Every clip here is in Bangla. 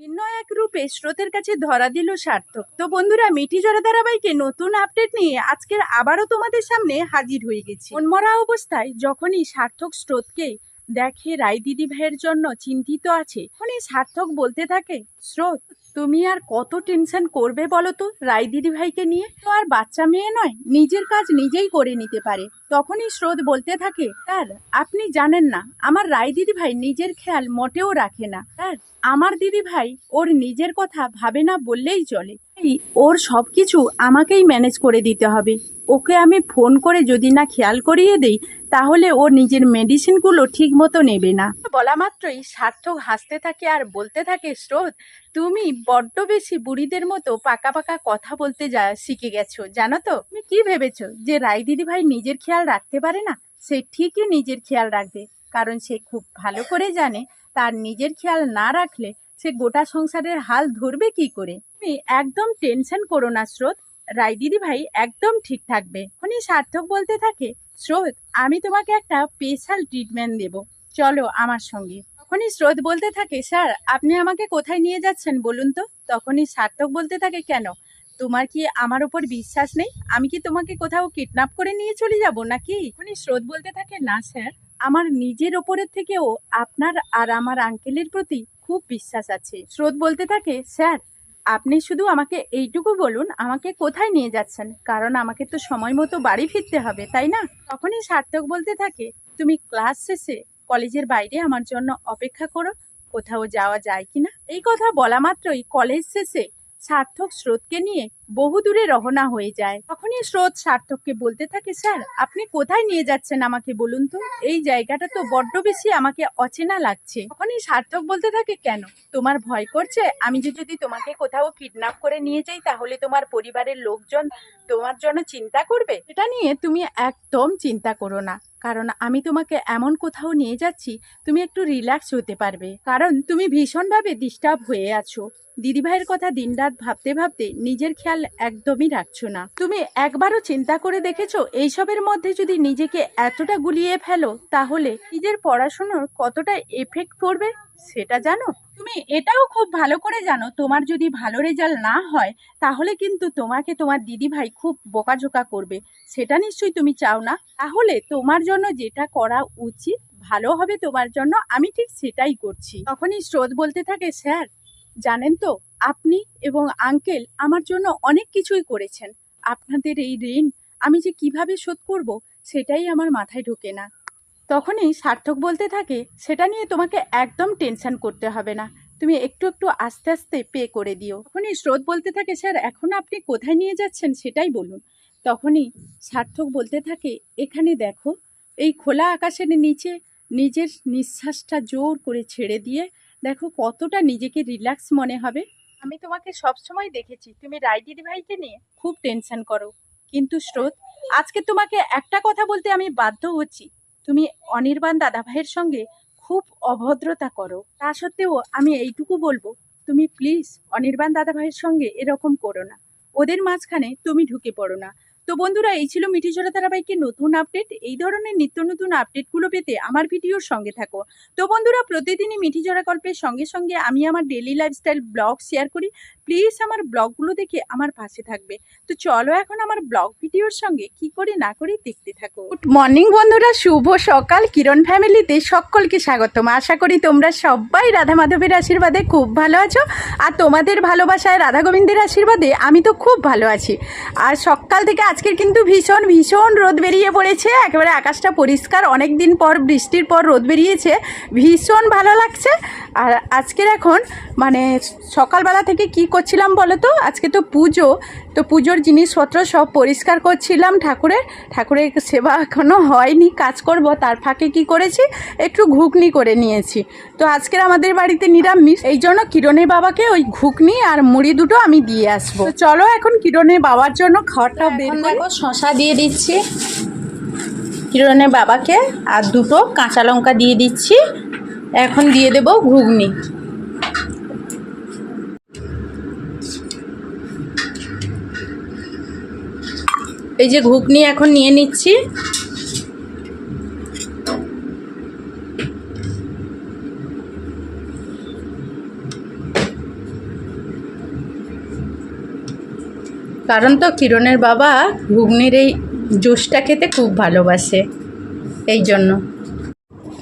নির্ণয় এক রূপে স্রোতের কাছে ধরা দিল সার্থক। তো বন্ধুরা মিটি জোড়া ধারাবাহিকে নতুন আপডেট নিয়ে আজকের আবারও তোমাদের সামনে হাজির হয়ে গেছি। মনমরা অবস্থায় যখনই সার্থক স্রোতকে দেখে রায় দিদি ভাইয়ের জন্য চিন্তিত আছে, তখনই সার্থক বলতে থাকে, স্রোত তুমি আর কত টেনশন করবে বলো তো রায় দিদি ভাইকে নিয়ে? তো আর বাচ্চা মেয়ে নয়, নিজের কাজ নিজেই করে নিতে পারে। তখনই স্রোত বলতে থাকে, স্যার, আপনি জানেন না, আমার রায় দিদি ভাই নিজের খেয়াল মোটেও রাখে না। স্যার, আমার দিদি ভাই ওর নিজের কথা ভাবে না বললেই চলে। ওর সব কিছু আমাকেই ম্যানেজ করে দিতে হবে। ওকে আমি ফোন করে যদি না খেয়াল করিয়ে দেই তাহলে ও নিজের মেডিসিনগুলো ঠিক মতো নেবে না। বলা মাত্রই সার্থক হাসতে থাকে আর বলতে থাকে, স্রোত, তুমি বড্ড বেশি বুড়িদের মতো পাকা পাকা কথা বলতে যা শিখে গেছো, জানো তো? তুমি কি ভেবেছো যে রায় দিদি ভাই নিজের খেয়াল রাখতে পারে না? সে ঠিকই নিজের খেয়াল রাখবে, কারণ সে খুব ভালো করে জানে তার নিজের খেয়াল না রাখলে সে গোটা সংসারের হাল ধরবে কি করে? তুমি একদম টেনশন করো না, স্রোত। রায় দিদি ভাই একদম ঠিক থাকবে। উনি সার্থক বলতে থাকে স্রোত, আমি তোমাকে একটা স্পেশাল ট্রিটমেন্ট দেব। চলো আমার সঙ্গে। তখনই স্রোত বলতে থাকে, স্যার, আপনি আমাকে কোথায় নিয়ে যাচ্ছেন বলুন তো? তখনই সার্থক বলতে থাকে, কেন? তোমার কি আমার উপর বিশ্বাস নেই? আমি কি তোমাকে কোথাও কিডন্যাপ করে নিয়ে চলে যাব নাকি? তখনই স্রোত বলতে থাকে, না, স্যার। আমার নিজের ওপরের থেকেও আপনার আর আমার আঙ্কেলের প্রতি খুব বিশ্বাস আছে। স্রোত বলতে থাকে, স্যার আপনি শুধু আমাকে এইটুকু বলুন, আমাকে কোথায় নিয়ে যাচ্ছেন? কারণ আমাকে তো সময় মতো বাড়ি ফিরতে হবে, তাই না? তখনই সার্থক বলতে থাকে, তুমি ক্লাস শেষে কলেজের বাইরে আমার জন্য অপেক্ষা করো, কোথাও যাওয়া যায় কি না এই কথা বলা মাত্রই কলেজ শেষে সার্থক স্রোতকে নিয়ে বহু দূরে রওনা হয়ে যায়। তখনই স্রোত সার্থককে বলতে থাকে, স্যার, আপনি কোথায় নিয়ে যাচ্ছেন আমাকে বলুন তো? এই জায়গাটা তো বড্ড বেশি আমাকে অচেনা লাগছে। তখনই সার্থক বলতে থাকে, কেন? তোমার ভয় করছে? আমি যদি তোমাকে কোথাও কিডন্যাপ করে নিয়ে যাই, তাহলে তোমার পরিবারের লোকজন তোমার জন্য চিন্তা করবে? এটা নিয়ে তুমি একদম চিন্তা করো না। কারণ আমি তোমাকে এমন কোথাও নিয়ে যাচ্ছি, তুমি একটু রিল্যাক্স হতে পারবে। কারণ তুমি ভীষণভাবে ডিস্টার্ব হয়ে আছো। দিদিভাইয়ের কথা দিনরাত ভাবতে ভাবতে নিজের খেয়াল একদমই রাখছো না। তুমি একবারও চিন্তা করে দেখেছ এইসবের মধ্যে যদি নিজেকে এতটা গুলিয়ে ফেলো, তাহলে নিজের পড়াশুনোর কতটা এফেক্ট পড়বে সেটা জানো? তুমি এটাও খুব ভালো করে জানো, তোমার যদি ভালো রেজাল্ট না হয়, তাহলে কিন্তু তোমাকে তোমার দিদিভাই খুব বোকাঝোকা করবে। সেটা নিশ্চয়ই তুমি চাও না। তাহলে তোমার জন্য যেটা করা উচিত, ভালো হবে তোমার জন্য, আমি ঠিক সেটাই করছি। তখনই স্রোত বলতে থাকে, স্যার জানেন তো, আপনি এবং আঙ্কেল আমার জন্য অনেক কিছুই করেছেন। আপনাদের এই ঋণ আমি যে কীভাবে শোধ করব সেটাই আমার মাথায় ঢোকে না। তখনই সার্থক বলতে থাকে, সেটা নিয়ে তোমাকে একদম টেনশন করতে হবে না। তুমি একটু একটু আস্তে আস্তে পে করে দিও। তখনই স্রোত বলতে থাকে, স্যার, এখন আপনি কোথায় নিয়ে যাচ্ছেন সেটাই বলুন। তখনই সার্থক বলতে থাকে, এখানে দেখো, এই খোলা আকাশের নিচে নিজের নিঃশ্বাসটা জোর করে ছেড়ে দিয়ে দেখো কতটা নিজেকে রিল্যাক্স মনে হবে। আমি তোমাকে সব সময় দেখেছি। তুমি দিদি ভাইকে নিয়ে খুব টেনশন করো। কিন্তু স্রোত, আজকে তোমাকে একটা কথা বলতে আমি বাধ্য হচ্ছি। তুমি অনির্বাণ দাদা ভাইয়ের সঙ্গে খুব অভদ্রতা করো। তা সত্ত্বেও আমি এইটুকু বলব, তুমি প্লিজ অনির্বাণ দাদা ভাইয়ের সঙ্গে এরকম করো না। ওদের মাঝখানে তুমি ঢুকে পড়ো না। তো বন্ধুরা, এই ছিল মিঠি জোড়া ধারাবাহিকের নতুন আপডেট। এই ধরনের নিত্য নতুন আপডেটগুলো পেতে আমার ভিডিওর সঙ্গে থাকো। তো বন্ধুরা, প্রতিদিনই মিঠি জোড়া গল্পের সঙ্গে সঙ্গে আমি আমার ডেলি লাইফস্টাইল ব্লগ শেয়ার করি। প্লিজ আমার ব্লগগুলো দেখে আমার পাশে থাকবে। তো চলো এখন আমার ব্লগ ভিডিওর সঙ্গে কি করে না করে দেখতে থাকো। গুড মর্নিং বন্ধুরা, শুভ সকাল। কিরণ ফ্যামিলিতে সকলকে স্বাগতম। আশা করি তোমরা সবাই রাধা মাধবের আশীর্বাদে খুব ভালো আছো। আর তোমাদের ভালোবাসায় রাধা গোবিন্দের আশীর্বাদে আমি তো খুব ভালো আছি। আর সকাল থেকে আজকের কিন্তু ভীষণ ভীষণ রোদ বেরিয়ে পড়েছে। একেবারে আকাশটা পরিষ্কার অনেক দিন পর, বৃষ্টির পর রোদ বেরিয়েছে। ভীষণ ভালো লাগছে। আর আজকের এখন মানে সকালবেলা থেকে কি করছিলাম বলো তো আজকে তো পুজো। তো পুজোর জিনিসপত্র সব পরিষ্কার করছিলাম ঠাকুরের। ঠাকুরের সেবা এখনও হয়নি, কাজ করব, তার ফাঁকে কি করেছি? একটু ঘুগনি করে নিয়েছি। তো আজকের আমাদের বাড়িতে নিরামিষ। এই জন্য কিরণের বাবাকে ওই ঘুগনি আর মুড়ি দুটো আমি দিয়ে আসব। চলো এখন কিরণের বাবার জন্য খাওয়াটা বের দেখো শশা দিয়ে দিচ্ছি। কিরণের বাবাকে আর দুটো কাঁচা লঙ্কা দিয়ে দিচ্ছি। এখন দিয়ে দেব ঘুগনি। এই যে ঘুগনি এখন নিয়ে নিচ্ছি। কারণ তো কিরণের বাবা ঘুগনির এই জুসটা খেতে খুব ভালোবাসে, এই জন্য।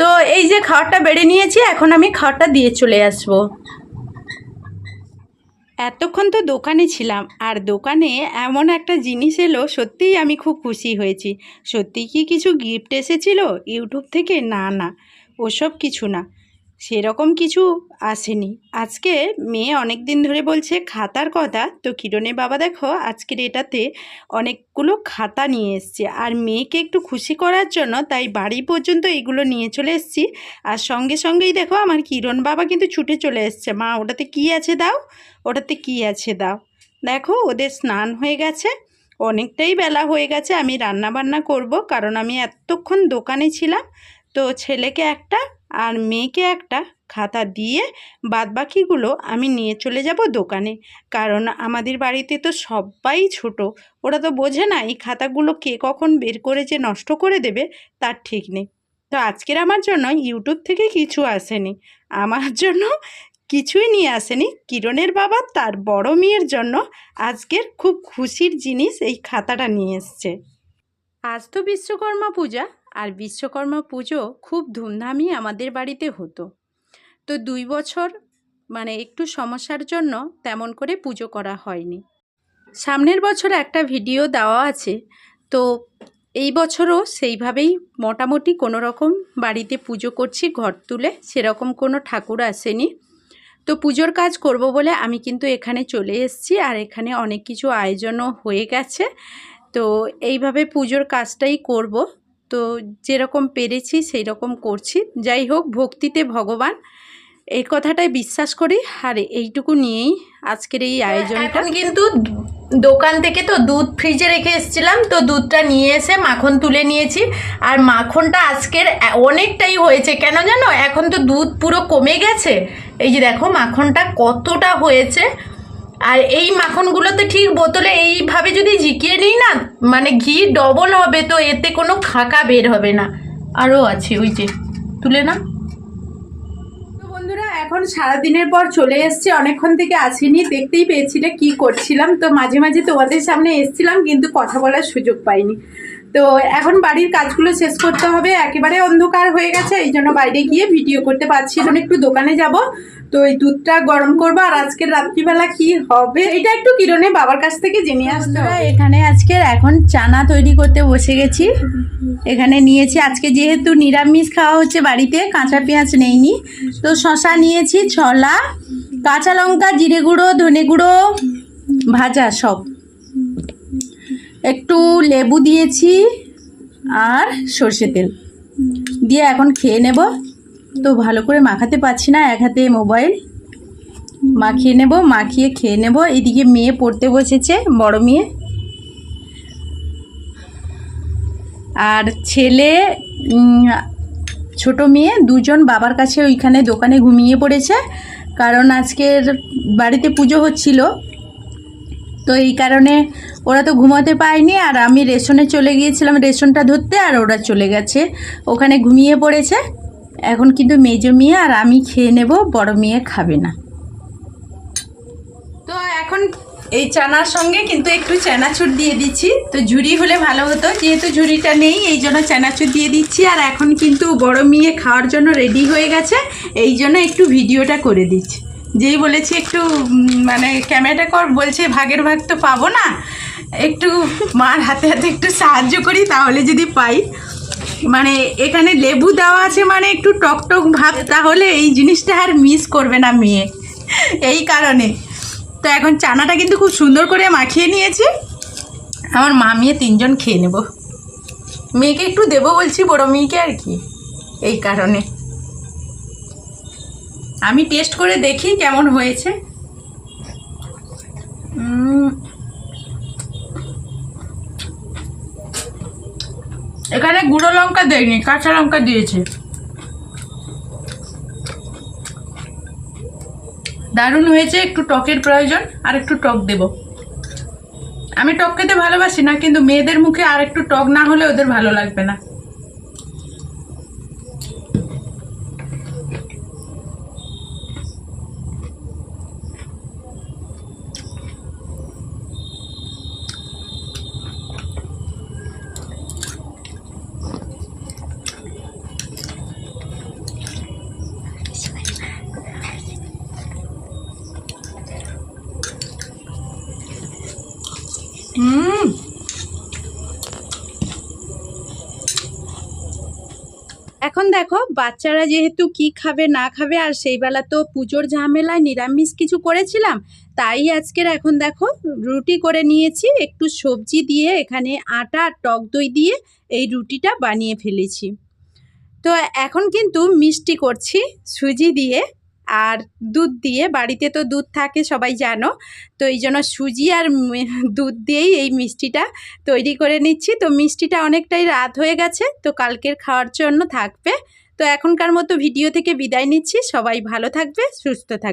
তো এই যে খাওয়ারটা বেড়ে নিয়েছি, এখন আমি খাওয়ারটা দিয়ে চলে আসব। এতক্ষণ তো দোকানে ছিলাম, আর দোকানে এমন একটা জিনিস এলো, সত্যিই আমি খুব খুশি হয়েছি। সত্যি কি কিছু গিফট এসেছিল? ইউটিউব থেকে? না না, ওসব কিছু না। সেরকম কিছু আসেনি। আজকে মেয়ে অনেক দিন ধরে বলছে খাতার কথা। তো কিরণের বাবা দেখো, আজকের এটাতে অনেকগুলো খাতা নিয়ে এসছে। আর মেয়েকে একটু খুশি করার জন্য তাই বাড়ি পর্যন্ত এগুলো নিয়ে চলে এসেছি। আর সঙ্গে সঙ্গেই দেখো আমার কিরণ বাবা কিন্তু ছুটে চলে এসছে। মা, ওটাতে কি আছে দাও? ওটাতে কি আছে দাও? দেখো, ওদের স্নান হয়ে গেছে। অনেকটাই বেলা হয়ে গেছে, আমি রান্না বান্না করব। কারণ আমি এতক্ষণ দোকানে ছিলাম। তো ছেলেকে একটা আর মেয়েকে একটা খাতা দিয়ে বাদবাকিগুলো আমি নিয়ে চলে যাব দোকানে। কারণ আমাদের বাড়িতে তো সবাই ছোট, ওরা তো বোঝে না এই খাতাগুলো কে কখন বের করে যে নষ্ট করে দেবে, তার ঠিক নেই। তো আজকের আমার জন্য ইউটিউব থেকে কিছু আসেনি। আমার জন্য কিছুই নিয়ে আসেনি। কিরণের বাবা তার বড় মেয়ের জন্য আজকের খুব খুশির জিনিস এই খাতাটা নিয়ে এসছে। আজ তো বিশ্বকর্মা পূজা। আর বিশ্বকর্মা পুজো খুব ধুমধামই আমাদের বাড়িতে হতো। তো দুই বছর মানে একটু সমস্যার জন্য তেমন করে পুজো করা হয়নি। সামনের বছর একটা ভিডিও দেওয়া আছে, তো এই বছরও সেইভাবেই মোটামুটি কোনো রকম বাড়িতে পুজো করছি, ঘর তুলে, সেরকম কোনো ঠাকুর আসেনি। তো পুজোর কাজ করব বলে আমি কিন্তু এখানে চলে এসেছি আর এখানে অনেক কিছু আয়োজনও হয়ে গেছে। তো এইভাবে পুজোর কাজটাই করব। তো যেরকম পেরেছি সেই রকম করছি। যাই হোক ভক্তিতে ভগবান এই কথাটাই বিশ্বাস করি। আর এইটুকু নিয়েই আজকের এই আয়োজনটা। কিন্তু দোকান থেকে তো দুধ ফ্রিজে রেখে এসেছিলাম তো দুধটা নিয়ে এসে মাখন তুলে নিয়েছি। আর মাখনটা আজকের অনেকটাই হয়েছে। কেন জানো? এখন তো দুধ পুরো কমে গেছে। এই যে দেখো মাখনটা কতটা হয়েছে। আর এই মাখনগুলো তো ঠিক বোতলে এইভাবে যদি ঝিকিয়ে নিই না মানে ঘি ডবল হবে তো এতে কোনো খাকা বের হবে না। আরও আছে ওই যে, তুলে না বন্ধুরা, এখন সারাদিনের পর চলে এসেছি, অনেকক্ষণ থেকে আসিনি, দেখতেই পেয়েছিলে কি করছিলাম। তো মাঝে মাঝে তোমাদের সামনে এসেছিলাম, কিন্তু কথা বলার সুযোগ পাইনি। তো এখন বাড়ির কাজগুলো শেষ করতে হবে একেবারে অন্ধকার হয়ে গেছে এই জন্য বাইরে গিয়ে ভিডিও করতে পারছি এখন একটু দোকানে যাব তো এই দুধটা গরম করব আর আজকের রাত্রিবেলা কি হবে এটা একটু কিরণে বাবার কাছ থেকে জেনে আসতে এখানে আজকের এখন চানা তৈরি করতে বসে গেছি। এখানে নিয়েছি আজকে যেহেতু নিরামিষ খাওয়া হচ্ছে বাড়িতে কাঁচা পেঁয়াজ নেইনি। তো শশা নিয়েছি ছলা কাঁচা লঙ্কা জিরে গুঁড়ো ধনে গুঁড়ো ভাজা সব। একটু লেবু দিয়েছি আর সর্ষে তেল। দিয়ে এখন খেয়ে নেব। তো ভালো করে মাখাতে পারছি না, এক হাতে মোবাইল। মাখিয়ে নেব, মাখিয়ে খেয়ে নেব। এদিকে মেয়ে পড়তে বসেছে, বড় মেয়ে। আর ছেলে ছোট মেয়ে দুজন বাবার কাছে ওইখানে দোকানে ঘুমিয়ে পড়েছে। কারণ আজকের বাড়িতে পুজো হচ্ছিল। তো এই কারণে ওরা তো ঘুমাতে পায়নি আর আমি রেশনে চলে গিয়েছিলাম, রেশনটা ধরতে আর ওরা চলে গেছে। ওখানে ঘুমিয়ে পড়েছে। এখন কিন্তু মেজো মেয়ে আর আমি খেয়ে নেব, বড় মেয়ে খাবে না। তো এখন এই চানার সঙ্গে কিন্তু একটু চানাচুর দিয়ে দিচ্ছি। তো ঝুড়ি হলে ভালো হতো, যেহেতু ঝুড়িটা নেই, এই জন্য চানাচুর দিয়ে দিচ্ছি। আর এখন কিন্তু বড় মেয়ে খাওয়ার জন্য রেডি হয়ে গেছে, এই জন্য একটু ভিডিওটা করে দিচ্ছি। যেই বলেছি একটু মানে ক্যামেরাটা কর, বলছে ভাগের ভাগ তো পাবো না। একটু মার হাতে হাতে একটু সাহায্য করি, তাহলে যদি পাই। মানে এখানে লেবু দেওয়া আছে মানে একটু টক টক ভাব, তাহলে এই জিনিসটা আর মিস করবে না মেয়ে। এই কারণে। তো এখন চানাটা কিন্তু খুব সুন্দর করে মাখিয়ে নিয়েছি। আমার মা মেয়ে তিনজন খেয়ে নেব। মেয়েকে একটু দেবো বলছি, বড় মেয়েকে আর কি। এই কারণে। আমি টেস্ট করে দেখি কেমন হয়েছে। এখানে গুঁড়ো লঙ্কা দেয়নি, কাঁচা লঙ্কা দিয়েছে। দারুণ হয়েছে, একটু টকের প্রয়োজন, আর একটু টক দেব। আমি টক খেতে ভালোবাসি না, কিন্তু মেয়েদের মুখে আর একটু টক না হলে ওদের ভালো লাগবে না। হুম এখন দেখো, বাচ্চারা যেহেতু কি খাবে না খাবে, আর সেই বেলা তো পুজোর ঝামেলায় নিরামিষ কিছু করেছিলাম, তাই আজকের এখন দেখো, রুটি করে নিয়েছি, একটু সবজি দিয়ে এখানে আটা আর টক দই দিয়ে এই রুটিটা বানিয়ে ফেলেছি। তো এখন কিন্তু মিষ্টি করছি সুজি দিয়ে। আর দুধ দিয়ে, বাড়িতে তো দুধ থাকে, সবাই জানো। তো এই জন্য সুজি আর দুধ দিয়েই এই মিষ্টিটা তৈরি করে নিচ্ছি। তো মিষ্টিটা অনেকটাই রাত হয়ে গেছে, তো কালকের খাওয়ার জন্য থাকবে। তো এখনকার মতো ভিডিও থেকে বিদায় নিচ্ছি। সবাই ভালো থাকবে, সুস্থ থাকবে।